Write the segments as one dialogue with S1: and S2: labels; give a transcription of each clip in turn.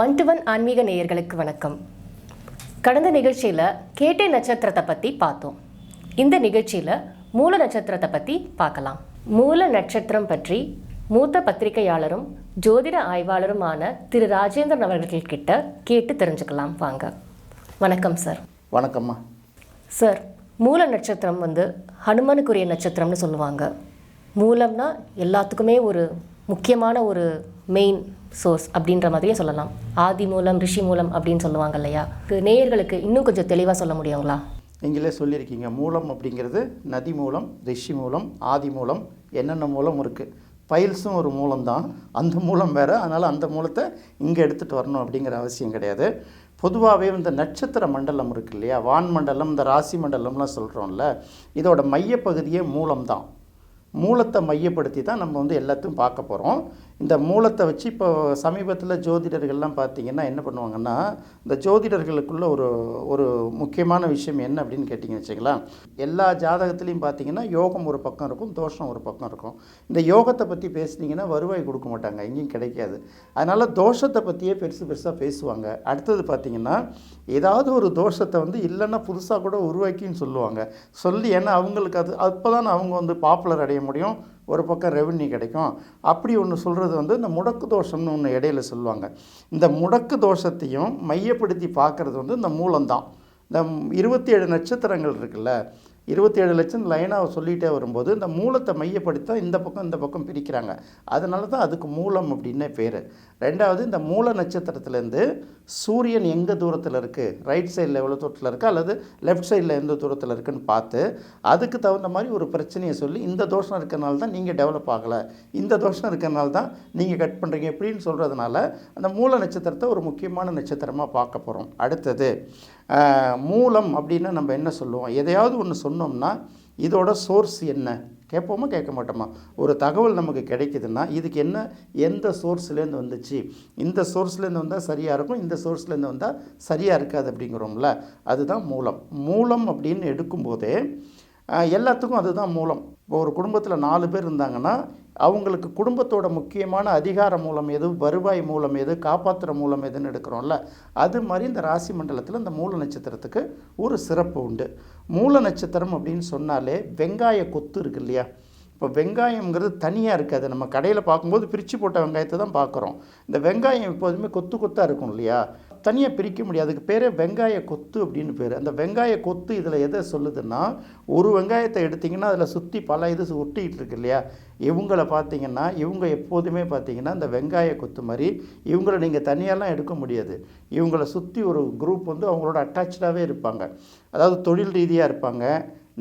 S1: One to one ஆன்மீக நேயர்களுக்கு வணக்கம். கடந்த நிகழ்ச்சியில் கேட்டை நட்சத்திரத்தை பற்றி பார்த்தோம். இந்த நிகழ்ச்சியில் மூல நட்சத்திரத்தை பற்றி பார்க்கலாம். மூல நட்சத்திரம் பற்றி மூத்த பத்திரிகையாளரும் ஜோதிட ஆய்வாளருமான திரு ராஜேந்திரன் அவர்கள்கிட்ட கேட்டு தெரிஞ்சுக்கலாம் வாங்க. வணக்கம் சார்
S2: வணக்கம்மா.
S1: சார் மூல நட்சத்திரம் வந்து ஹனுமனுக்குரிய நட்சத்திரம்னு சொல்லுவாங்க. மூலம்னா எல்லாத்துக்குமே ஒரு முக்கியமான ஒரு மெயின் சோர்ஸ் அப்படின்ற மாதிரியே சொல்லலாம். ஆதி மூலம் ரிஷி மூலம் அப்படின்னு சொல்லுவாங்க இல்லையா? நேயர்களுக்கு இன்னும் கொஞ்சம் தெளிவாக சொல்ல முடியுங்களா?
S2: நீங்களே சொல்லியிருக்கீங்க. மூலம் அப்படிங்கிறது நதி மூலம் ரிஷி மூலம் ஆதி மூலம் என்னென்ன மூலம் இருக்குது பைல்ஸும் ஒரு மூலம் தான் அந்த மூலம் வேறு. அதனால் அந்த மூலத்தை இங்கே எடுத்துகிட்டு வரணும் அப்படிங்கிற அவசியம் கிடையாது. பொதுவாகவே இந்த நட்சத்திர மண்டலம் இருக்கு இல்லையா? வான் மண்டலம் இந்த ராசி மண்டலம்லாம் சொல்கிறோம்ல இதோட மையப்பகுதியே மூலம் தான் மூலத்தை மையப்படுத்தி தான் நம்ம வந்து எல்லாத்தையும் பார்க்க போகிறோம் இந்த மூலத்தை வச்சு இப்போ சமீபத்தில் ஜோதிடர்கள்லாம் பார்த்தீங்கன்னா என்ன பண்ணுவாங்கன்னா இந்த ஜோதிடர்களுக்குள்ள ஒரு ஒரு முக்கியமான விஷயம் என்ன அப்படின்னு கேட்டிங்கன்னு வச்சுக்கலாம் எல்லா ஜாதகத்துலேயும் பார்த்தீங்கன்னா யோகம் ஒரு பக்கம் இருக்கும் தோஷம் ஒரு பக்கம் இருக்கும். இந்த யோகத்தை பற்றி பேசுனீங்கன்னா வருவாய் கொடுக்க மாட்டாங்க எங்கேயும் கிடைக்காது. அதனால் தோஷத்தை பற்றியே பெருசு பெருசாக பேசுவாங்க. அடுத்தது பார்த்தீங்கன்னா ஏதாவது ஒரு தோஷத்தை வந்து இல்லைன்னா புதுசாக கூட உருவாக்கின்னு சொல்லுவாங்க. சொல்லி ஏன்னா அவங்களுக்கு அது அப்போ தான் அவங்க வந்து பாப்புலர் அடைய முடியும். ஒரு பக்கம் ரெவன்யூ கிடைக்கும். அப்படி ஒன்று சொல்கிறது வந்து இந்த முடக்கு தோஷம்னு ஒன்று இடையில சொல்லுவாங்க. இந்த முடக்கு தோஷத்தையும் மையப்படுத்தி பார்க்குறது வந்து இந்த மூலம்தான். இந்த இருபத்தி ஏழு நட்சத்திரங்கள் இருக்குல்ல இருபத்தி ஏழு லட்சம் லைனாக சொல்லிகிட்டே வரும்போது இந்த மூலத்தை மையப்படுத்தி இந்த பக்கம் இந்த பக்கம் பிரிக்கிறாங்க. அதனால தான் அதுக்கு மூலம் அப்படின்னே பேர். ரெண்டாவது இந்த மூல நட்சத்திரத்துலேருந்து சூரியன் எங்கே தூரத்தில் இருக்குது ரைட் சைடில் எவ்வளோ தூரத்தில் இருக்குது அல்லது லெஃப்ட் சைடில் எந்த தூரத்தில் இருக்குன்னு பார்த்து அதுக்கு தகுந்த மாதிரி ஒரு பிரச்சனையை சொல்லி இந்த தோஷம் இருக்கிறனால தான் நீங்கள் டெவலப் ஆகலை. இந்த தோஷம் இருக்கிறனால தான் நீங்கள் கட் பண்ணுறீங்க இப்படின்னு சொல்கிறதுனால அந்த மூல நட்சத்திரத்தை ஒரு முக்கியமான நட்சத்திரமாக பார்க்க போகிறோம் அடுத்தது மூலம் அப்படின்னு நம்ம என்ன சொல்லுவோம்? எதையாவது ஒன்று சொன்னோம்னா இதோட சோர்ஸ் என்ன? கேட்போமா கேட்க மாட்டோமா? ஒரு தகவல் நமக்கு கிடைக்குதுன்னா இதுக்கு என்ன எந்த சோர்ஸ்லேருந்து வந்துச்சு? இந்த சோர்ஸ்லேருந்து வந்தால் சரியாக இருக்கும் இந்த சோர்ஸ்லேருந்து வந்தால் சரியாக இருக்காது அப்படிங்கிறோம்ல. அதுதான் மூலம். மூலம் அப்படின்னு எடுக்கும்போதே எல்லாத்துக்கும் அதுதான் மூலம். இப்போ ஒரு குடும்பத்தில் நாலு பேர் இருந்தாங்கன்னா அவங்களுக்கு குடும்பத்தோட முக்கியமான அதிகார மூலம் எது வருவாய் மூலம் எது காப்பாற்றுற மூலம் எதுன்னு எடுக்கிறோம்ல அது மாதிரி இந்த ராசி மண்டலத்தில் இந்த மூல நட்சத்திரத்துக்கு ஒரு சிறப்பு உண்டு. மூல நட்சத்திரம் அப்படின்னு சொன்னாலே வெங்காய கொத்து இருக்கு இல்லையா? இப்போ வெங்காயம்ங்கிறது தனியாக இருக்காது நம்ம கடையில் பார்க்கும்போது பிரித்து போட்ட வெங்காயத்தை தான் பார்க்குறோம். இந்த வெங்காயம் எப்போதுமே கொத்து கொத்தாக இருக்கும் இல்லையா? தனியாக பிரிக்க முடியாது. அதுக்கு பேரே வெங்காய கொத்து அப்படின்னு பேர். அந்த வெங்காய கொத்து இதில் எதை சொல்லுதுன்னா ஒரு வெங்காயத்தை எடுத்திங்கன்னா அதில் சுற்றி பல இது ஒட்டிக்கிட்டு இருக்கு இல்லையா? இவங்களை பார்த்தீங்கன்னா இவங்க எப்போதுமே பார்த்தீங்கன்னா இந்த வெங்காய கொத்து மாதிரி இவங்களை நீங்கள் தனியாலாம் எடுக்க முடியாது. இவங்களை சுற்றி ஒரு குரூப் வந்து அவங்களோட அட்டாச்சாகவே இருப்பாங்க. அதாவது தொழில் ரீதியாக இருப்பாங்க.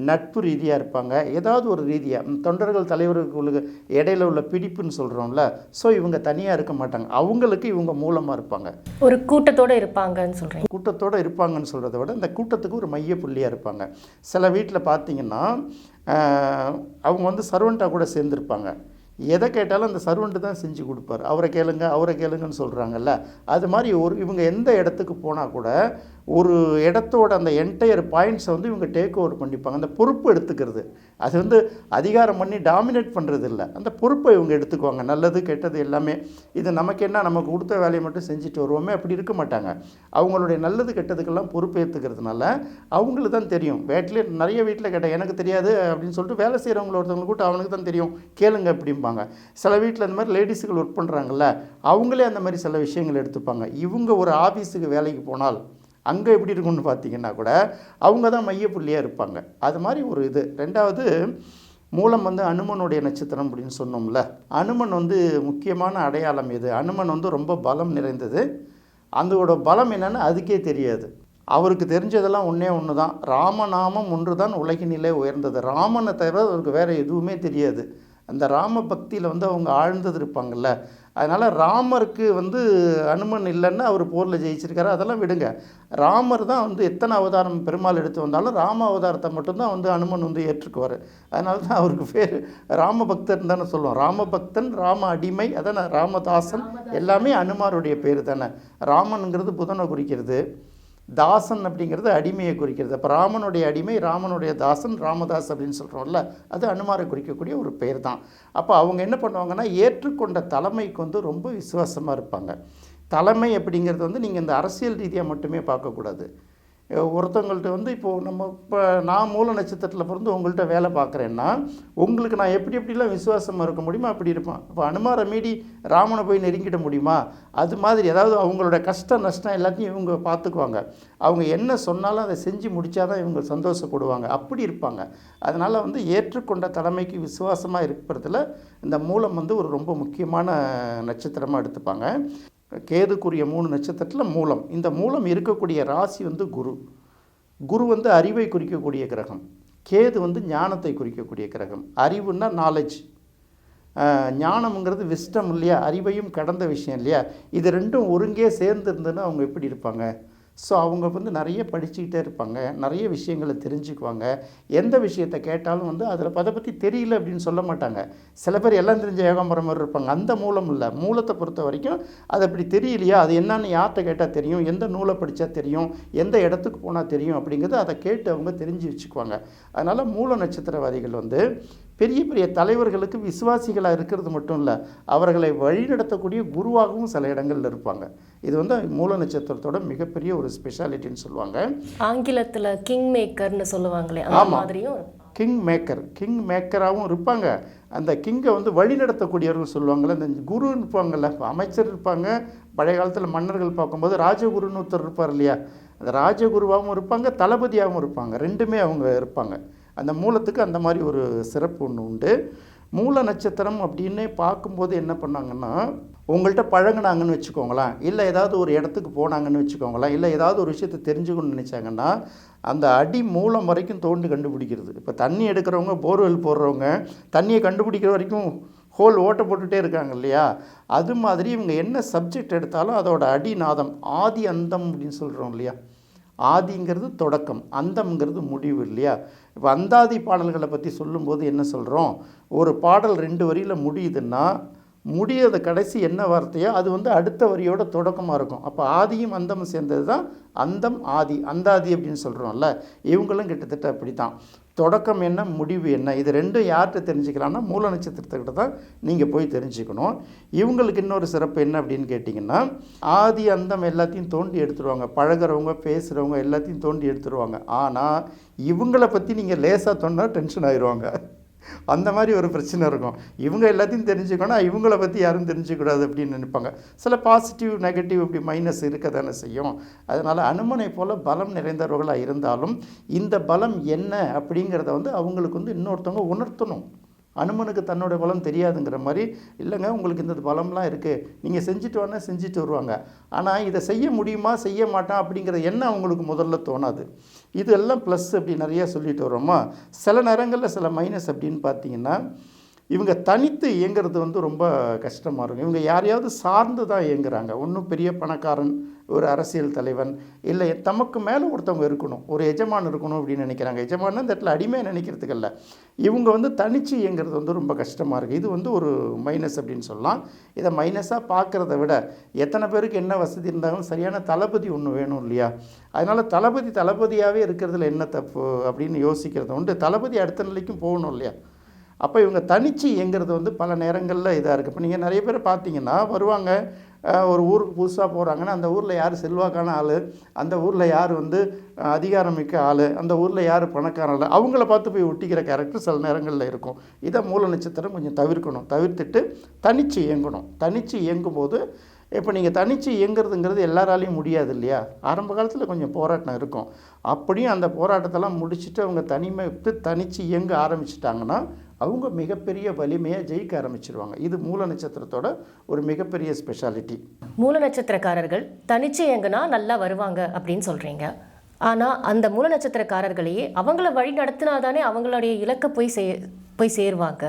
S2: நட்பு ரீதியாக இருப்பாங்க. ஏதாவது ஒரு ரீதியாக தொண்டர்கள் தலைவர்களுக்கு இடையில உள்ள பிடிப்புன்னு சொல்கிறோம்ல ஸோ இவங்க தனியாக இருக்க மாட்டாங்க. அவங்களுக்கு இவங்க மூலமாக இருப்பாங்க.
S1: ஒரு கூட்டத்தோடு இருப்பாங்கன்னு சொல்கிறீங்க
S2: கூட்டத்தோடு இருப்பாங்கன்னு சொல்கிறத விட இந்த கூட்டத்துக்கு ஒரு மைய புள்ளியாக இருப்பாங்க. சில வீட்டில் பார்த்தீங்கன்னா அவங்க வந்து சர்வெண்ட்டாக கூட சேர்ந்துருப்பாங்க. எதை கேட்டாலும் அந்த சர்வெண்ட்டு தான் செஞ்சு கொடுப்பாரு. அவரை கேளுங்க அவரை கேளுங்கன்னு சொல்கிறாங்கல்ல அது மாதிரி ஒரு இவங்க எந்த இடத்துக்கு போனால் கூட ஒரு இடத்தோட அந்த என்டையர் பாயிண்ட்ஸை வந்து இவங்க டேக் ஓவர் பண்ணிப்பாங்க. அந்த பொறுப்பு எடுத்துக்கிறது. அது வந்து அதிகாரம் பண்ணி டாமினேட் பண்ணுறது இல்லை அந்த பொறுப்பை இவங்க எடுத்துக்குவாங்க. நல்லது கெட்டது எல்லாமே. இது நமக்கு என்ன? நமக்கு கொடுத்த வேலையை மட்டும் செஞ்சுட்டு வருவோமே. அப்படி இருக்க மாட்டாங்க. அவங்களுடைய நல்லது கெட்டதுக்கெல்லாம் பொறுப்பேற்றுக்கிறதுனால அவங்களுக்கு தான் தெரியும். வீட்டிலே நிறைய வீட்டில் கேட்டால் எனக்கு தெரியாது அப்படின்னு சொல்லிட்டு வேலை செய்கிறவங்கள ஒருத்தவங்க கூட்ட அவனுக்கு தான் தெரியும். கேளுங்க அப்படிம்பாங்க. சில வீட்டில் இந்த மாதிரி லேடிஸுகள் ஒர்க் பண்ணுறாங்கல்ல அவங்களே அந்த மாதிரி சில விஷயங்கள் எடுத்துப்பாங்க. இவங்க ஒரு ஆஃபீஸுக்கு வேலைக்கு போனால் அங்கே எப்படி இருக்கும்னு பார்த்தீங்கன்னா கூட அவங்க தான் மையப்புள்ளியாக இருப்பாங்க. அது மாதிரி ஒரு இது. ரெண்டாவது மூலம் வந்து அனுமனுடைய நட்சத்திரம் அப்படின்னு சொன்னோம்ல அனுமன் வந்து முக்கியமான அடையாளம் இது அனுமன் வந்து ரொம்ப பலம் நிறைந்தது. அதோட பலம் என்னன்னு அதுக்கே தெரியாது. அவருக்கு தெரிஞ்சதெல்லாம் ஒன்றே ஒன்று தான் ராமநாமம் ஒன்று தான் உலகினிலே உயர்ந்தது. ராமனை தவிர அவருக்கு வேறு எதுவுமே தெரியாது. அந்த ராம பக்தியில் வந்து அவங்க ஆழ்ந்தது இருப்பாங்கல்ல. அதனால் ராமருக்கு வந்து அனுமன் இல்லைன்னா அவர் போரில் ஜெயிச்சிருக்காரு. அதெல்லாம் விடுங்க. ராமர் தான் வந்து எத்தனை அவதாரம் பெருமாள் எடுத்து வந்தாலும் ராம அவதாரத்தை மட்டும்தான் வந்து அனுமன் வந்து ஏற்றுக்குவார். அதனால தான் அவருக்கு பேர் ராம பக்தன் தானே சொல்லுவோம். ராம பக்தன் ராம அடிமை அதானே ராமதாசன் எல்லாமே அனுமாருடைய பேர் தானே. ராமனுங்கிறது புதனை குறிக்கிறது. தாசன் அப்படிங்கிறது அடிமையை குறிக்கிறது. அப்போ ராமனுடைய அடிமை ராமனுடைய தாசன் ராமதாஸ் அப்படின்னு சொல்கிறோம்ல அது அனுமாரை குறிக்கக்கூடிய ஒரு பெயர் தான். அப்போ அவங்க என்ன பண்ணுவாங்கன்னா ஏற்றுக்கொண்ட தலைமைக்கு வந்து ரொம்ப விசுவாசமாக இருப்பாங்க. தலைமை அப்படிங்கிறது வந்து நீங்கள் இந்த அரசியல் ரீதியாக மட்டுமே பார்க்கக்கூடாது. ஒருத்தவங்கள்ட்ட வந்து இப்போது நம்ம இப்போ நான் மூல நட்சத்திரத்தில் பிறந்து உங்கள்கிட்ட வேலை பார்க்குறேன்னா உங்களுக்கு நான் எப்படி எப்படிலாம் விசுவாசமாக இருக்க முடியுமோ அப்படி இருப்பேன். இப்போ அனுமாரை மீறி ராமனை போய் நெருங்கிட முடியுமா? அது மாதிரி ஏதாவது அவங்களோட கஷ்ட நஷ்டம் எல்லாத்தையும் இவங்க பார்த்துக்குவாங்க. அவங்க என்ன சொன்னாலும் அதை செஞ்சு முடிச்சாதான் இவங்க சந்தோஷப்படுவாங்க. அப்படி இருப்பாங்க. அதனால் வந்து ஏற்றுக்கொண்ட தலைமைக்கு விசுவாசமாக இருக்கிறதுல இந்த மூலம் வந்து ஒரு ரொம்ப முக்கியமான நட்சத்திரமாக எடுத்துப்பாங்க. கேதுக்குரிய மூணு நட்சத்திரத்தில் மூலம். இந்த மூலம் இருக்கக்கூடிய ராசி வந்து குரு. குரு வந்து அறிவை குறிக்கக்கூடிய கிரகம். கேது வந்து ஞானத்தை குறிக்கக்கூடிய கிரகம். அறிவுன்னா நாலேஜ் ஞானம்ங்கிறது விஸ்டம் இல்லையா? அறிவையும் கடந்த விஷயம் இல்லையா? இது ரெண்டும் ஒருங்கே சேர்ந்து இருந்ததுன்னா அவங்க எப்படி இருப்பாங்க? ஸோ அவங்க வந்து நிறைய படிச்சுக்கிட்டே இருப்பாங்க நிறைய விஷயங்களை தெரிஞ்சுக்குவாங்க. எந்த விஷயத்தை கேட்டாலும் வந்து அதில் அதை பற்றி தெரியல அப்படின்னு சொல்ல மாட்டாங்க. சில பேர் எல்லாம் தெரிஞ்ச ஏகாம்பரம் மாதிரி இருப்பாங்க. அந்த மூலம் இல்லை. மூலத்தை பொறுத்த வரைக்கும் அது அப்படி தெரியலையா? அது என்னன்னு யார்கிட்ட கேட்டால் தெரியும் எந்த நூலை படித்தா தெரியும் எந்த இடத்துக்கு போனால் தெரியும் அப்படிங்கிறது அதை கேட்டு அவங்க தெரிஞ்சு வச்சுக்குவாங்க. அதனால் மூல நட்சத்திரவாதிகள் வந்து பெரிய பெரிய தலைவர்களுக்கு விசுவாசிகளாக இருக்கிறது மட்டும் இல்லை அவர்களை வழிநடத்தக்கூடிய குருவாகவும் சில இடங்கள்ல இருப்பாங்க. இது வந்து மூல நட்சத்திரத்தோட மிகப்பெரிய ஒரு ஸ்பெஷாலிட்டின்னு சொல்லுவாங்க.
S1: ஆங்கிலத்துல கிங் மேக்கர்னு சொல்லுவாங்களே. மாதிரியும்?
S2: கிங் மேக்கர் கிங் மேக்கராகவும் இருப்பாங்க. அந்த கிங்கை வந்து வழிநடத்தக்கூடியவர்கள் சொல்லுவாங்கள்ல இந்த குரு இருப்பாங்கல்ல இப்ப அமைச்சர் இருப்பாங்க. பழைய காலத்தில் மன்னர்கள் பார்க்கும்போது ராஜகுருன்னு ஒருத்தர் இருப்பார் இல்லையா? அந்த ராஜகுருவாகவும் இருப்பாங்க தளபதியாகவும் இருப்பாங்க. ரெண்டுமே அவங்க இருப்பாங்க. அந்த மூலத்துக்கு அந்த மாதிரி ஒரு சிறப்பு ஒன்று உண்டு. மூல நட்சத்திரம் அப்படின்னு பார்க்கும்போது என்ன பண்ணாங்கன்னா உங்கள்கிட்ட பழகுனாங்கன்னு வச்சுக்கோங்களேன். இல்லை ஏதாவது ஒரு இடத்துக்கு போனாங்கன்னு வச்சுக்கோங்களேன். இல்லை ஏதாவது ஒரு விஷயத்தை தெரிஞ்சுக்கணும்னு நினச்சாங்கன்னா அந்த அடி மூலம் வரைக்கும் தோண்டி கண்டுபிடிக்கிறது. இப்போ தண்ணி எடுக்கிறவங்க போர்வெல் போடுறவங்க தண்ணியை கண்டுபிடிக்கிற வரைக்கும் ஹோல் ஓட்ட போட்டுகிட்டே இருக்காங்க இல்லையா? அது மாதிரி இவங்க என்ன சப்ஜெக்ட் எடுத்தாலும் அதோட அடிநாதம் ஆதி அந்தம் அப்படின்னு சொல்கிறோம் இல்லையா? ஆதிங்கிறது தொடக்கம் அந்தம்ங்கிறது முடிவு இல்லையா? இப்போ அந்தாதி பாடல்களை பற்றி சொல்லும்போது என்ன சொல்கிறோம் ஒரு பாடல் ரெண்டு வரியில் முடியுதுன்னா முடியாத கடைசி என்ன வார்த்தையோ அது வந்து அடுத்த வரியோட தொடக்கமாக இருக்கும். அப்போ ஆதியும் அந்தமும் சேர்ந்தது தான் அந்தம் ஆதி அந்தாதி அப்படின்னு சொல்கிறோம்ல இவங்களும் கிட்டத்தட்ட அப்படி தான் தொடக்கம் என்ன முடிவு என்ன இது ரெண்டும் யார்கிட்ட தெரிஞ்சுக்கலாம்னா மூல நட்சத்திரத்துக்கிட்ட தான் நீங்கள் போய் தெரிஞ்சுக்கணும். இவங்களுக்கு இன்னொரு சிறப்பு என்ன அப்படின்னு கேட்டிங்கன்னா ஆதி அந்தம் எல்லாத்தையும் தோண்டி எடுத்துருவாங்க. பழகுறவங்க பேசுகிறவங்க எல்லாத்தையும் தோண்டி எடுத்துருவாங்க. ஆனால் இவங்கள பற்றி நீங்கள் லேசாக தோண்டா டென்ஷன் ஆயிடுவாங்க அந்த மாதிரி ஒரு பிரச்சனை இருக்கும். இவங்க எல்லாத்தையும் தெரிஞ்சுக்கணும் இவங்கள பற்றி யாரும் தெரிஞ்சுக்கூடாது அப்படின்னு நினைப்பாங்க. சில பாசிட்டிவ் நெகட்டிவ் இப்படி மைனஸ் இருக்க தானே செய்யும். அதனால் அனுமனை போல் பலம் நிறைந்தவர்களாக இருந்தாலும் இந்த பலம் என்ன அப்படிங்கிறத வந்து அவங்களுக்கு வந்து இன்னொருத்தவங்க உணர்த்தணும். அனுமனுக்கு தன்னோட பலம் தெரியாதுங்கிற மாதிரி இல்லைங்க உங்களுக்கு இந்த பலம்லாம் இருக்குது நீங்கள் செஞ்சுட்டு வாங்க செஞ்சுட்டு வருவாங்க. ஆனால் இதை செய்ய முடியுமா செய்ய மாட்டான் அப்படிங்கிற எண்ணம் அவங்களுக்கு முதல்ல தோணாது. இதெல்லாம் ப்ளஸ் அப்படி நிறையா சொல்லிட்டு வரோமா சில நேரங்களில் சில மைனஸ் அப்படின்னு பார்த்தீங்கன்னா இவங்க தனித்து இயங்குறது வந்து ரொம்ப கஷ்டமாக இருக்கும். இவங்க யாரையாவது சார்ந்து தான் இயங்குறாங்க. ஒன்றும் பெரிய பணக்காரன் ஒரு அரசியல் தலைவன் இல்லை தமக்கு மேலே ஒருத்தவங்க இருக்கணும் ஒரு எஜமான் இருக்கணும் அப்படின்னு நினைக்கிறாங்க. எஜமான் இந்த இடத்துல அடிமையாக நினைக்கிறதுக்கு இல்லை. இவங்க வந்து தனிச்சு இயங்குறது வந்து ரொம்ப கஷ்டமாக இருக்குது இது வந்து ஒரு மைனஸ் அப்படின்னு சொல்லலாம். இதை மைனஸாக பார்க்குறத விட எத்தனை பேருக்கு என்ன வசதி இருந்தாலும் சரியான தளபதி ஒன்று வேணும் இல்லையா? அதனால் தளபதி தளபதியாகவே இருக்கிறதுல என்ன தப்பு அப்படின்னு யோசிக்கிறது உண்டு. தளபதி அடுத்த நிலைக்கும் போகணும் இல்லையா? அப்போ இவங்க தனிச்சு இயங்குறது வந்து பல நேரங்களில் இதாக இருக்குது இப்போ நீங்கள் நிறைய பேர் பார்த்தீங்கன்னா வருவாங்க ஒரு ஊருக்கு புதுசாக போகிறாங்கன்னா அந்த ஊரில் யார் செல்வாக்கான ஆள்? அந்த ஊரில் யார் வந்து அதிகாரமிக்க ஆள்? அந்த ஊரில் யார் பணக்கார ஆள்? அவங்கள பார்த்து போய் ஒட்டிக்கிற கேரக்டர் சில நேரங்களில் இருக்கும். இதை மூல நட்சத்திரம் கொஞ்சம் தவிர்க்கணும். தவிர்த்துட்டு தனிச்சு இயங்கணும். தனிச்சு இயங்கும்போது இப்போ நீங்கள் தனிச்சு இயங்குறதுங்கிறது எல்லாராலையும் முடியாது இல்லையா? ஆரம்ப காலத்தில் கொஞ்சம் போராட்டம் இருக்கும். அப்படியும் அந்த போராட்டத்தெல்லாம் முடிச்சுட்டு அவங்க தனிமை விட்டு தனிச்சு இயங்க ஆரம்பிச்சிட்டாங்கன்னா அவங்க மிகப்பெரிய வலிமையாக ஜெயிக்க ஆரம்பிச்சிருவாங்க. இது மூல நட்சத்திரத்தோட ஒரு மிகப்பெரிய ஸ்பெஷாலிட்டி
S1: மூல நட்சத்திரக்காரர்கள் தனிச்சு எங்கன்னா நல்லா வருவாங்க அப்படின்னு சொல்றீங்க. ஆனா அந்த மூல நட்சத்திரக்காரர்களையே அவங்கள வழி நடத்தினாதானே அவங்களுடைய இலக்கை போய் சே போய் சேருவாங்க.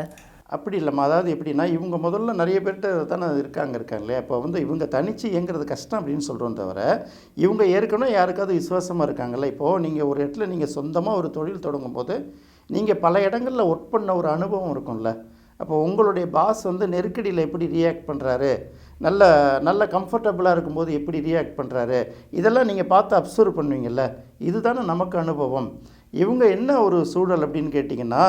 S2: அப்படி இல்லைம்மா அதாவது எப்படின்னா இவங்க முதல்ல நிறைய பேர்கிட்ட தானே இருக்காங்க இருக்காங்க இல்லையா? இப்போ வந்து இவங்க தனிச்சு இயங்குறது கஷ்டம் அப்படின்னு சொல்கிறோம் தவிர இவங்க ஏற்கனவே யாருக்காவது விசுவாசமாக இருக்காங்கல்ல? இப்போது நீங்கள் ஒரு இடத்துல நீங்கள் சொந்தமாக ஒரு தொழில் தொடங்கும் போது நீங்கள் பல இடங்களில் ஒர்க் பண்ண ஒரு அனுபவம் இருக்கும்ல. அப்போ உங்களுடைய பாஸ் வந்து நெருக்கடியில் எப்படி ரியாக்ட் பண்ணுறாரு நல்ல நல்ல கம்ஃபர்டபுளாக இருக்கும்போது எப்படி ரியாக்ட் பண்ணுறாரு இதெல்லாம் நீங்கள் பார்த்து அப்சர்வ் பண்ணுவீங்கள்ல இதுதானே நமக்கு அனுபவம். இவங்க என்ன ஒரு சூழல் அப்படின்னு கேட்டிங்கன்னா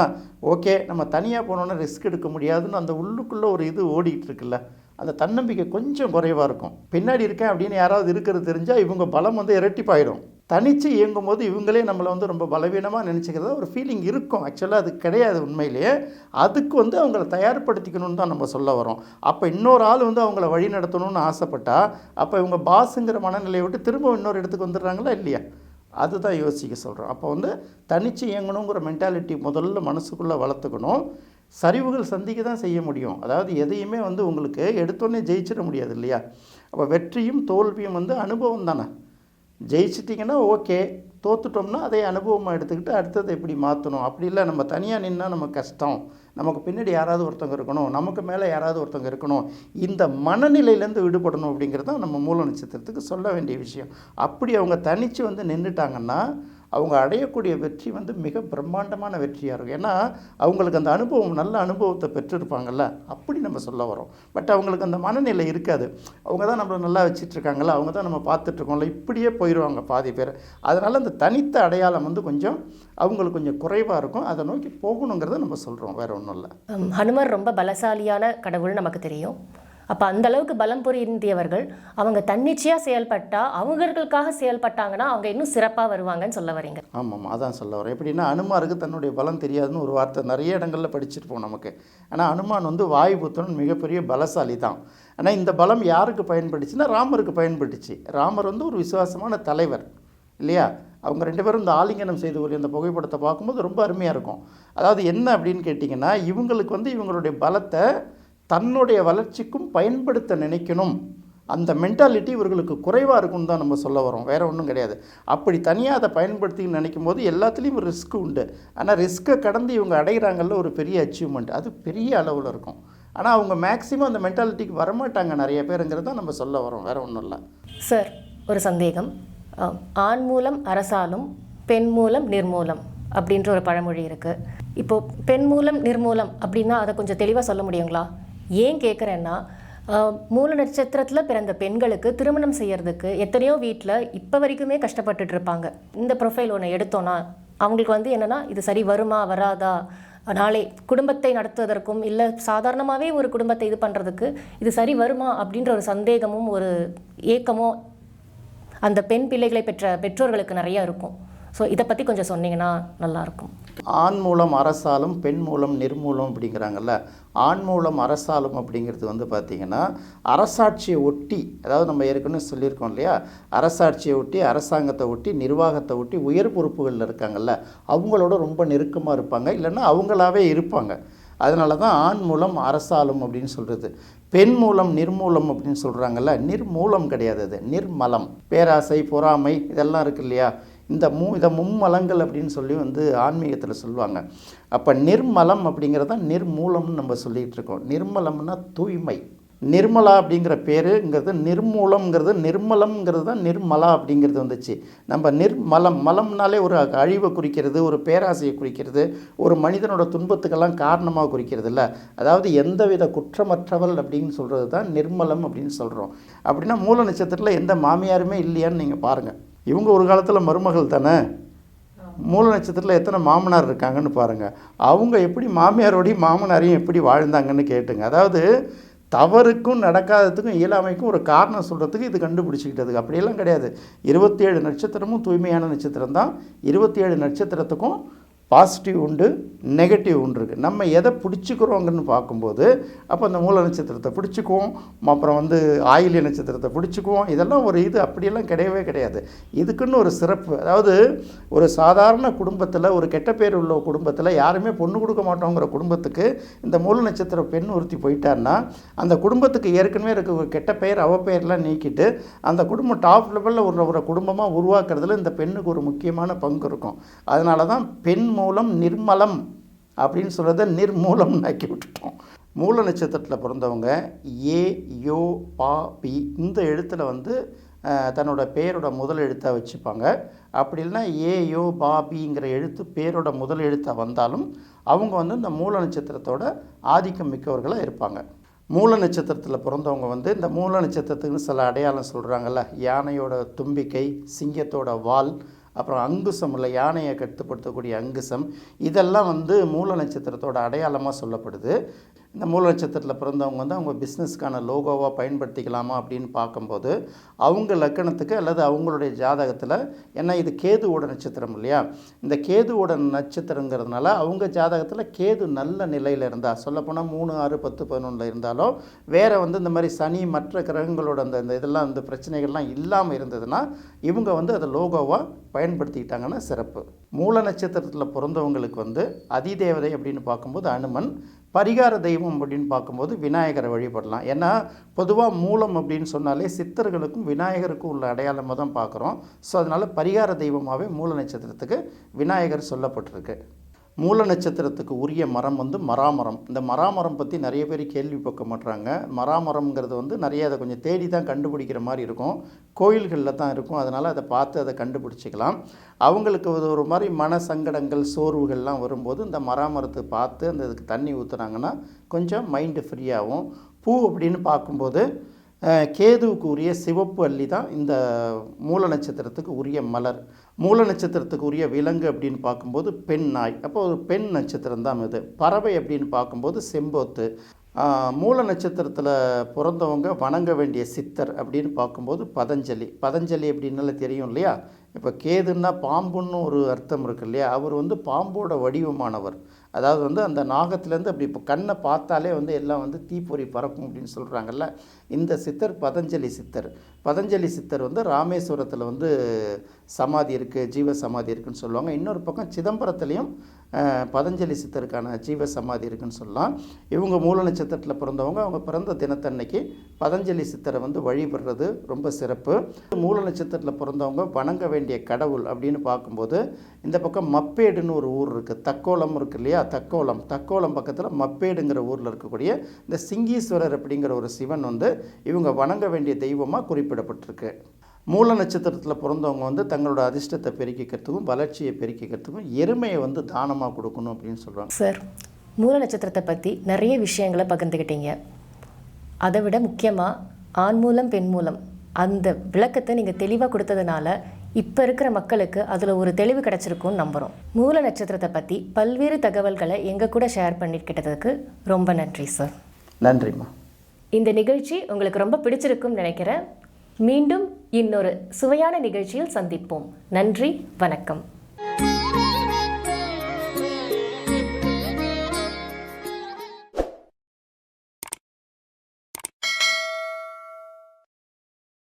S2: ஓகே நம்ம தனியாக போனோன்னா ரிஸ்க் எடுக்க முடியாதுன்னு அந்த உள்ளுக்குள்ளே ஒரு இது ஓடிட்டு இருக்குல்ல. அந்த தன்னம்பிக்கை கொஞ்சம் குறைவாக இருக்கும். பின்னாடி இருக்கேன் அப்படின்னு யாராவது இருக்கிறது தெரிஞ்சால் இவங்க பலம் வந்து இரட்டிப்பாயிடும். தனித்து இயங்கும் போது இவங்களே நம்மளை வந்து ரொம்ப பலவீனமாக நினச்சிக்கிறதா ஒரு ஃபீலிங் இருக்கும். ஆக்சுவலாக அது கிடையாது உண்மையிலேயே. அதுக்கு வந்து அவங்கள தயார்படுத்திக்கணும்னு தான் நம்ம சொல்ல வரோம். அப்போ இன்னொரு ஆள் வந்து அவங்கள வழி நடத்தணும்னு ஆசைப்பட்டா அப்போ இவங்க பாஸுங்கிற மனநிலையை விட்டு திரும்ப இன்னொரு இடத்துக்கு வந்துடுறாங்களா இல்லையா? அதுதான் யோசிக்க சொல்கிறோம் அப்போ வந்து தனிச்சு இயங்கணுங்கிற மென்டாலிட்டி முதல்ல மனசுக்குள்ளே வளர்த்துக்கணும். சரிவுகள் சந்திக்க தான் செய்ய முடியும். அதாவது எதையுமே வந்து உங்களுக்கு எடுத்தோடனே ஜெயிச்சிட முடியாது இல்லையா? அப்போ வெற்றியும் தோல்வியும் வந்து அனுபவம் தானே. ஜெயிச்சிட்டிங்கன்னா ஓகே தோத்துட்டோம்னா அதை அனுபவமாக எடுத்துக்கிட்டு அடுத்ததை எப்படி மாற்றணும் அப்படி இல்லை நம்ம தனியாக நின்னா நம்ம கஷ்டம். நமக்கு பின்னாடி யாராவது ஒருத்தவங்க இருக்கணும் நமக்கு மேலே யாராவது ஒருத்தவங்க இருக்கணும். இந்த மனநிலையிலேருந்து விடுபடணும் அப்படிங்கிறது தான் நம்ம மூல நட்சத்திரத்துக்கு சொல்ல வேண்டிய விஷயம். அப்படி அவங்க தனித்து வந்து நின்றுட்டாங்கன்னா அவங்க அடையக்கூடிய வெற்றி வந்து மிக பிரம்மாண்டமான வெற்றியாக இருக்கும். ஏன்னா அவங்களுக்கு அந்த அனுபவம் நல்ல அனுபவத்தை பெற்றிருப்பாங்கல்ல? அப்படி நம்ம சொல்ல வரோம் பட் அவங்களுக்கு அந்த மனநிலை இருக்காது. அவங்க தான் நம்மளை நல்லா வச்சிட்டு அவங்க தான் நம்ம பார்த்துட்ருக்கோம்ல? இப்படியே போயிடுவாங்க பாதி பேர். அதனால் அந்த தனித்த அடையாளம் வந்து கொஞ்சம் அவங்களுக்கு கொஞ்சம் குறைவாக இருக்கும். அதை நோக்கி போகணுங்கிறத நம்ம சொல்கிறோம் வேறு ஒன்றும் இல்லை.
S1: ஹம், ஹனுமர் ரொம்ப பலசாலியான கடவுள் நமக்கு தெரியும். அப்போ அந்த அளவுக்கு பலம் புரிந்தியவர்கள் அவங்க தன்னிச்சையாக செயல்பட்டால் அவங்களுக்காக செயல்பட்டாங்கன்னா அவங்க இன்னும் சிறப்பாக வருவாங்கன்னு சொல்ல வரீங்க.
S2: ஆமாம் அதான் சொல்ல வரேன். எப்படின்னா அனுமாருக்கு தன்னுடைய பலம் தெரியாதுன்னு ஒரு வார்த்தை நிறைய இடங்களில் படிச்சிருப்போம் நமக்கு. ஆனால் அனுமான் வந்து வாயு புத்தன் மிகப்பெரிய பலசாலி தான் ஆனால் இந்த பலம் யாருக்கு பயன்பட்டுச்சுன்னா ராமருக்கு பயன்பட்டுச்சு. ராமர் வந்து ஒரு விசுவாசமான தலைவர் இல்லையா? அவங்க ரெண்டு பேரும் இந்த ஆலிங்கனம் செய்து ஒரு இந்த புகைப்படத்தை பார்க்கும்போது ரொம்ப அருமையாக இருக்கும். அதாவது என்ன அப்படின்னு கேட்டிங்கன்னா இவங்களுக்கு வந்து இவங்களுடைய பலத்தை தன்னுடைய வளர்ச்சிக்கும் பயன்படுத்த நினைக்கணும். அந்த மென்டாலிட்டி இவர்களுக்கு குறைவாக இருக்கும்னு தான் நம்ம சொல்ல வரோம் வேறு ஒன்றும் கிடையாது. அப்படி தனியாக அதை பயன்படுத்தி நினைக்கும் போது எல்லாத்துலேயும் ரிஸ்க் உண்டு. ஆனால் ரிஸ்க்கை கடந்து இவங்க அடைகிறாங்கல்ல ஒரு பெரிய அச்சீவ்மெண்ட் அது பெரிய அளவில் இருக்கும். ஆனால் அவங்க மேக்ஸிமம் அந்த மென்டாலிட்டிக்கு வரமாட்டாங்க நிறைய பேருங்கிறது தான் நம்ம சொல்ல வரோம் வேறு ஒன்றும் இல்லை.
S1: சார் ஒரு சந்தேகம். ஆண் மூலம் அரசாலும் பெண் மூலம் நிர்மூலம் அப்படின்ற ஒரு பழமொழி இருக்குது இப்போது பெண் மூலம் நிர்மூலம் அப்படின்னா அதை கொஞ்சம் தெளிவாக சொல்ல முடியுங்களா? ஏன் கேட்குறேன்னா மூல நட்சத்திரத்தில் பிறந்த பெண்களுக்கு திருமணம் செய்யறதுக்கு எத்தனையோ வீட்டில் இப்போ வரைக்குமே கஷ்டப்பட்டுட்டு இருப்பாங்க. இந்த ப்ரொஃபைல் ஒன்று எடுத்தோன்னா அவங்களுக்கு வந்து என்னென்னா இது சரி வருமா வராதா? நாளை குடும்பத்தை நடத்துவதற்கும் இல்லை சாதாரணமாகவே ஒரு குடும்பத்தை இது பண்ணுறதுக்கு இது சரி வருமா? அப்படின்ற ஒரு சந்தேகமும் ஒரு ஏக்கமும் அந்த பெண் பிள்ளைகளை பெற்ற பெற்றோர்களுக்கு நிறையா இருக்கும். ஸோ இதை பற்றி கொஞ்சம் சொன்னீங்கன்னா நல்லாயிருக்கும்.
S2: ஆண் மூலம் அரசாலும் பெண் மூலம் நிர்மூலம் அப்படிங்கிறாங்கல்ல. ஆண் மூலம் அரசாலும் அப்படிங்கிறது வந்து பார்த்திங்கன்னா அரசாட்சியை ஒட்டி அதாவது நம்ம ஏற்கனவே சொல்லியிருக்கோம் இல்லையா? அரசாட்சியை ஒட்டி அரசாங்கத்தை ஒட்டி நிர்வாகத்தை ஒட்டி உயர் பொறுப்புகளில் இருக்காங்கல்ல. அவங்களோட ரொம்ப நெருக்கமாக இருப்பாங்க. இல்லைன்னா அவங்களாவே இருப்பாங்க. அதனால தான் ஆண் மூலம் அரசாலும் அப்படின்னு சொல்கிறது பெண் மூலம் நிர்மூலம் அப்படின்னு சொல்கிறாங்கல்ல நிர்மூலம் கிடையாது அது. நிர்மலம். பேராசை பொறாமை இதெல்லாம் இருக்கு இல்லையா? இந்த மூ இதை மும்மலங்கள் அப்படின்னு சொல்லி வந்து ஆன்மீகத்தில் சொல்லுவாங்க. அப்போ நிர்மலம் அப்படிங்கிறத நிர்மூலம்னு நம்ம சொல்லிகிட்டு இருக்கோம். நிர்மலம்னா தூய்மை. நிர்மலா அப்படிங்கிற பேருங்கிறது நிர்மூலம்ங்கிறது நிர்மலம்ங்கிறது தான் நிர்மலா அப்படிங்கிறது வந்துச்சு. நம்ம நிர்மலம் மலம்னாலே ஒரு அழிவை குறிக்கிறது ஒரு பேராசையை குறிக்கிறது ஒரு மனிதனோட துன்பத்துக்கெல்லாம் காரணமாக குறிக்கிறது இல்லை. அதாவது எந்தவித குற்றமற்றவள் அப்படின்னு சொல்கிறது தான் நிர்மலம் அப்படின்னு சொல்கிறோம் அப்படின்னா மூல நட்சத்திரத்தில் எந்த மாமியாருமே இல்லையான்னு நீங்கள் பாருங்கள் இவங்க ஒரு காலத்தில் மருமகள் தானே? மூல நட்சத்திரத்தில் எத்தனை மாமனார் இருக்காங்கன்னு பாருங்கள் அவங்க எப்படி மாமியாரோடையும் மாமனாரையும் எப்படி வாழ்ந்தாங்கன்னு கேட்டுங்க. அதாவது தவறுக்கும் நடக்காததுக்கும் இயலாமைக்கும் ஒரு காரணம் சொல்கிறதுக்கு இது கண்டுபிடிச்சிக்கிட்டதுக்கு. அப்படியெல்லாம் கிடையாது. இருபத்தி ஏழு நட்சத்திரமும் தூய்மையான நட்சத்திரம் தான் இருபத்தி ஏழு நட்சத்திரத்துக்கும் பாசிட்டிவ் உண்டு நெகட்டிவ் உண்டு இருக்குது நம்ம எதை பிடிச்சிக்கிறோங்கன்னு பார்க்கும்போது அப்போ அந்த மூல நட்சத்திரத்தை பிடிச்சிக்குவோம். அப்புறம் வந்து ஆயிலிய நட்சத்திரத்தை பிடிச்சிக்குவோம். இதெல்லாம் ஒரு இது அப்படியெல்லாம் கிடையவே கிடையாது. இதுக்குன்னு ஒரு சிறப்பு. அதாவது ஒரு சாதாரண குடும்பத்தில் ஒரு கெட்ட பேர் உள்ள குடும்பத்தில் யாருமே பொண்ணு கொடுக்க மாட்டோங்கிற குடும்பத்துக்கு இந்த மூல நட்சத்திர பெண் ஒருத்தி போயிட்டான்னா அந்த குடும்பத்துக்கு ஏற்கனவே இருக்க ஒரு கெட்ட பெயர் அவ பெயர்லாம் நீக்கிட்டு அந்த குடும்பம் டாப் லெவலில் ஒரு ஒரு குடும்பமாக உருவாக்குறதுல இந்த பெண்ணுக்கு ஒரு முக்கியமான பங்கு இருக்கும். அதனால தான் பெண் மூலம் நிர்மலம் அப்படின்னு சொல்கிறத நிர்மூலம் ஆக்கி விட்டுட்டோம். மூல நட்சத்திரத்தில் பிறந்தவங்க ஏ யோ பா பி இந்த எழுத்தில் வந்து தன்னோட பேரோட முதல் எழுத்தாக வச்சுப்பாங்க. அப்படி இல்லைன்னா ஏ யோ பா பிங்கிற எழுத்து பேரோட முதல் எழுத்தாக வந்தாலும் அவங்க வந்து இந்த மூல நட்சத்திரத்தோட ஆதிக்கம் மிக்கவர்களாக இருப்பாங்க. மூல நட்சத்திரத்தில் பிறந்தவங்க வந்து இந்த மூல நட்சத்திரத்துக்குன்னு சில அடையாளம் சொல்கிறாங்கல்ல யானையோட தும்பிக்கை சிங்கத்தோட வால் அப்புறம் அங்குசம் இல்லை யானையை கட்டுப்படுத்தக்கூடிய அங்குசம். இதெல்லாம் வந்து மூல நட்சத்திரத்தோட அடையாளமாக சொல்லப்படுது. இந்த மூல நட்சத்திரத்தில் பிறந்தவங்க வந்து அவங்க பிஸ்னஸ்க்கான லோகோவாக பயன்படுத்திக்கலாமா அப்படின்னு பார்க்கும்போது அவங்க லக்கணத்துக்கு அல்லது அவங்களுடைய ஜாதகத்தில் ஏன்னா இது கேதுவோட நட்சத்திரம் இல்லையா? இந்த கேதுவோட நட்சத்திரங்கிறதுனால அவங்க ஜாதகத்தில் கேது நல்ல நிலையில் இருந்தால் சொல்லப்போனால் மூணு ஆறு பத்து பதினொன்றில் இருந்தாலும் வேறு வந்து இந்த மாதிரி சனி மற்ற கிரகங்களோட அந்த இந்த இதெல்லாம் இந்த பிரச்சனைகள்லாம் இல்லாமல் இருந்ததுன்னா இவங்க வந்து அதை லோகோவாக பயன்படுத்திக்கிட்டாங்கன்னா சிறப்பு. மூல நட்சத்திரத்தில் பிறந்தவங்களுக்கு வந்து அதிதேவதை அப்படின்னு பார்க்கும்போது அனுமன் பரிகார தெய்வம் அப்படின்னு பார்க்கும்போது விநாயகரை வழிபடலாம். ஏன்னா பொதுவாக மூலம் அப்படின்னு சொன்னாலே சித்தர்களுக்கும் விநாயகருக்கும் உள்ள அடையாளமாக தான் பார்க்குறோம். ஸோ அதனால் பரிகார தெய்வமாகவே மூல நட்சத்திரத்துக்கு விநாயகர் சொல்லப்பட்டிருக்கு. மூல நட்சத்திரத்துக்கு உரிய மரம் வந்து மராமரம். இந்த மராமரம் பற்றி நிறைய பேர் கேள்வி பக்க மாட்றாங்க. மராமரம்ங்கிறது வந்து நிறைய அதை கொஞ்சம் தேடி தான் கண்டுபிடிக்கிற மாதிரி இருக்கும். கோயில்களில் தான் இருக்கும். அதனால் அதை பார்த்து அதை கண்டுபிடிச்சிக்கலாம். அவங்களுக்கு ஒரு ஒரு மாதிரி மன சங்கடங்கள் சோர்வுகள்லாம் வரும்போது இந்த மராமரத்தை பார்த்து அந்த இதுக்கு தண்ணி ஊற்றுனாங்கன்னா கொஞ்சம் மைண்டு ஃப்ரீயாகும் பூ அப்படின்னு பார்க்கும்போது கேதுவுக்கு உரிய சிவப்பு அள்ளி தான் இந்த மூல நட்சத்திரத்துக்கு உரிய மலர். மூல நட்சத்திரத்துக்கு உரிய விலங்கு அப்படின்னு பார்க்கும்போது பெண் நாய். அப்போ ஒரு பெண் நட்சத்திரம் தான் இது. பறவை அப்படின்னு பார்க்கும்போது செம்போத்து. மூல நட்சத்திரத்தில் பிறந்தவங்க வணங்க வேண்டிய சித்தர் அப்படின்னு பார்க்கும்போது பதஞ்சலி. பதஞ்சலி அப்படின்னால தெரியும் இல்லையா? இப்போ கேதுன்னா பாம்புன்னு ஒரு அர்த்தம் இருக்கு இல்லையா? அவர் வந்து பாம்போட வடிவமானவர். அதாவது வந்து அந்த நாகத்துலேருந்து அப்படி இப்போ கண்ணை பார்த்தாலே வந்து எல்லாம் வந்து தீப்பொறி பறக்கும் அப்படின்னு சொல்கிறாங்கல்ல இந்த சித்தர் பதஞ்சலி சித்தர். பதஞ்சலி சித்தர் வந்து ராமேஸ்வரத்தில் வந்து சமாதி இருக்குது ஜீவ சமாதி இருக்குன்னு சொல்லுவாங்க. இன்னொரு பக்கம் சிதம்பரத்துலேயும் பதஞ்சலி சித்தருக்கான ஜீவ சமாதி இருக்குன்னு சொல்லலாம். இவங்க மூல நட்சத்திரத்தில் பிறந்தவங்க. அவங்க பிறந்த தினத்தன்னைக்கு பதஞ்சலி சித்தரை வந்து வழிபடுறது ரொம்ப சிறப்பு. மூல நட்சத்திரத்தில் பிறந்தவங்க வணங்க வேண்டிய கடவுள் அப்படின்னு பார்க்கும்போது இந்த பக்கம் மப்பேடுன்னு ஒரு ஊர் இருக்குது தக்கோலம் இருக்கு இல்லையா? தக்கோலம். தக்கோலம் பக்கத்தில் மப்பேடுங்கிற ஊரில் இருக்கக்கூடிய இந்த சிங்கீஸ்வரர் அப்படிங்கிற ஒரு சிவன் வந்து இவங்க வணங்க வேண்டிய தெய்வமாக குறிப்பிடப்பட்டிருக்கு. மூல நட்சத்திரத்தில் பிறந்தவங்க வந்து தங்களோட அதிர்ஷ்டத்தை பெருக்கிக்கிறதுக்கும் வளர்ச்சியை பெருக்கிக்கிறதுக்கும் எருமையை வந்து தானமாக கொடுக்கணும் அப்படின்னு சொல்கிறாங்க
S1: சார் மூல நட்சத்திரத்தை பற்றி நிறைய விஷயங்களை பகிர்ந்துக்கிட்டீங்க அதை விட முக்கியமாக ஆண் மூலம் பெண் மூலம் அந்த விளக்கத்தை நீங்கள் தெளிவாக கொடுத்ததுனால இப்போ இருக்கிற மக்களுக்கு அதில் ஒரு தெளிவு கிடச்சிருக்கும்னு நம்புகிறோம் மூல நட்சத்திரத்தை பற்றி பல்வேறு தகவல்களை எங்கள் கூட ஷேர் பண்ணிக்கிட்டதுக்கு ரொம்ப நன்றி சார்.
S2: நன்றிம்மா.
S1: இந்த நிகழ்ச்சி உங்களுக்கு ரொம்ப பிடிச்சிருக்கும்னு நினைக்கிறேன். மீண்டும் இன்னொரு சுவையான நிகழ்ச்சியில் சந்திப்போம். நன்றி வணக்கம்.